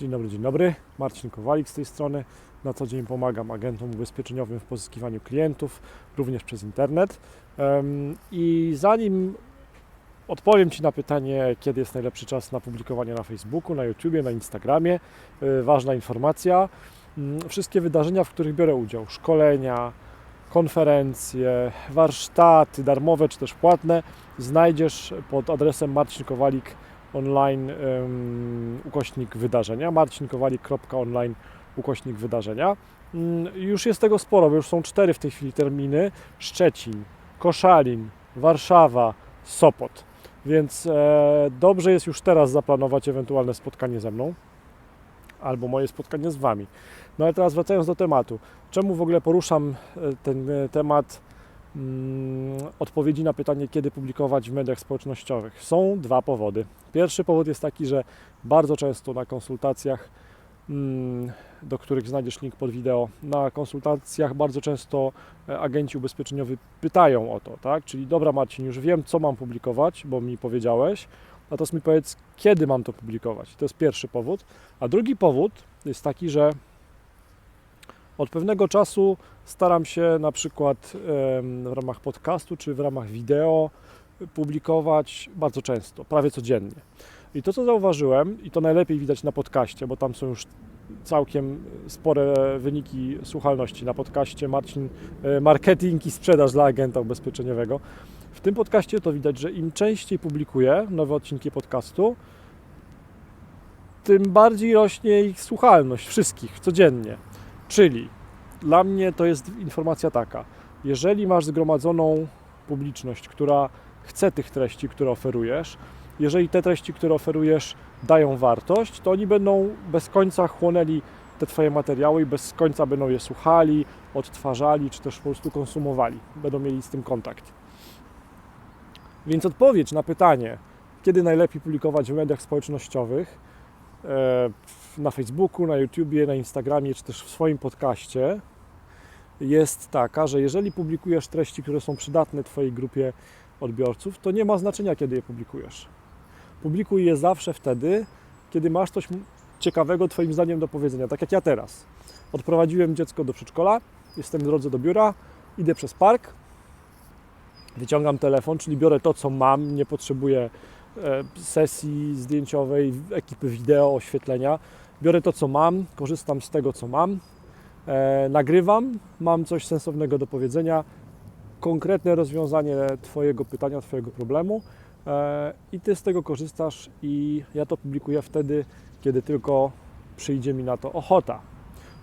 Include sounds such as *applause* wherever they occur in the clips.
Dzień dobry, dzień dobry. Marcin Kowalik z tej strony. Na co dzień pomagam agentom ubezpieczeniowym w pozyskiwaniu klientów, również przez internet. I zanim odpowiem Ci na pytanie, kiedy jest najlepszy czas na publikowanie na Facebooku, na YouTubie, na Instagramie, y, ważna informacja. Mm, Wszystkie wydarzenia, w których biorę udział, szkolenia, konferencje, warsztaty darmowe czy też płatne, znajdziesz pod adresem Marcin Kowalik online ukośnik wydarzenia, marcinkowalik.online ukośnik wydarzenia. Mm, Już jest tego sporo, bo już są cztery w tej chwili terminy. Szczecin, Koszalin, Warszawa, Sopot. Więc e, dobrze jest już teraz zaplanować ewentualne spotkanie ze mną albo moje spotkanie z Wami. No ale teraz wracając do tematu. Czemu w ogóle poruszam e, ten e, temat mm, odpowiedzi na pytanie, kiedy publikować w mediach społecznościowych? Są dwa powody. Pierwszy powód jest taki, że bardzo często na konsultacjach, mm, do których znajdziesz link pod wideo, na konsultacjach bardzo często e, agenci ubezpieczeniowi pytają o to, tak? Czyli dobra Marcin, już wiem, co mam publikować, bo mi powiedziałeś, natomiast mi powiedz, kiedy mam to publikować. To jest pierwszy powód. A drugi powód jest taki, że od pewnego czasu staram się na przykład w ramach podcastu czy w ramach wideo publikować bardzo często, prawie codziennie. I to, co zauważyłem, i to najlepiej widać na podcaście, bo tam są już całkiem spore wyniki słuchalności na podcaście Marcin, e, marketing i sprzedaż dla agenta ubezpieczeniowego. W tym podcaście to widać, że im częściej publikuję nowe odcinki podcastu, tym bardziej rośnie ich słuchalność wszystkich codziennie. Czyli dla mnie to jest informacja taka: jeżeli masz zgromadzoną publiczność, która chce tych treści, które oferujesz, jeżeli te treści, które oferujesz, dają wartość, to oni będą bez końca chłonęli te Twoje materiały i bez końca będą je słuchali, odtwarzali, czy też po prostu konsumowali. Będą mieli z tym kontakt. Więc odpowiedź na pytanie, kiedy najlepiej publikować w mediach społecznościowych, e, na Facebooku, na YouTubie, na Instagramie, czy też w swoim podcaście, jest taka, że jeżeli publikujesz treści, które są przydatne Twojej grupie odbiorców, to nie ma znaczenia, kiedy je publikujesz. Publikuj je zawsze wtedy, kiedy masz coś ciekawego Twoim zdaniem do powiedzenia. Tak jak ja teraz. Odprowadziłem dziecko do przedszkola, jestem w drodze do biura, idę przez park, wyciągam telefon, czyli biorę to, co mam, nie potrzebuję e, sesji zdjęciowej, ekipy wideo, oświetlenia. Biorę to, co mam, korzystam z tego, co mam, e, nagrywam, mam coś sensownego do powiedzenia, konkretne rozwiązanie Twojego pytania, Twojego problemu. E, i Ty z tego korzystasz i ja to publikuję wtedy, kiedy tylko przyjdzie mi na to ochota.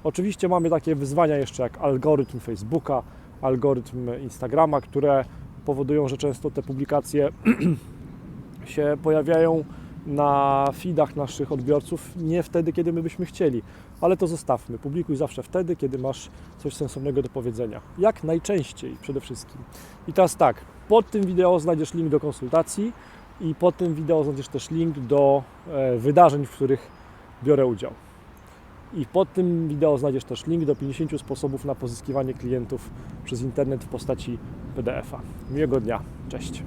Oczywiście mamy takie wyzwania jeszcze jak algorytm Facebooka, algorytm Instagrama, które powodują, że często te publikacje *clears throat* się pojawiają na feedach naszych odbiorców nie wtedy, kiedy my byśmy chcieli, ale to zostawmy. Publikuj zawsze wtedy, kiedy masz coś sensownego do powiedzenia. Jak najczęściej przede wszystkim. I teraz tak, pod tym wideo znajdziesz link do konsultacji i pod tym wideo znajdziesz też link do e, wydarzeń, w których biorę udział. I pod tym wideo znajdziesz też link do 50 sposobów na pozyskiwanie klientów przez internet w postaci PDF-a. Miłego dnia. Cześć.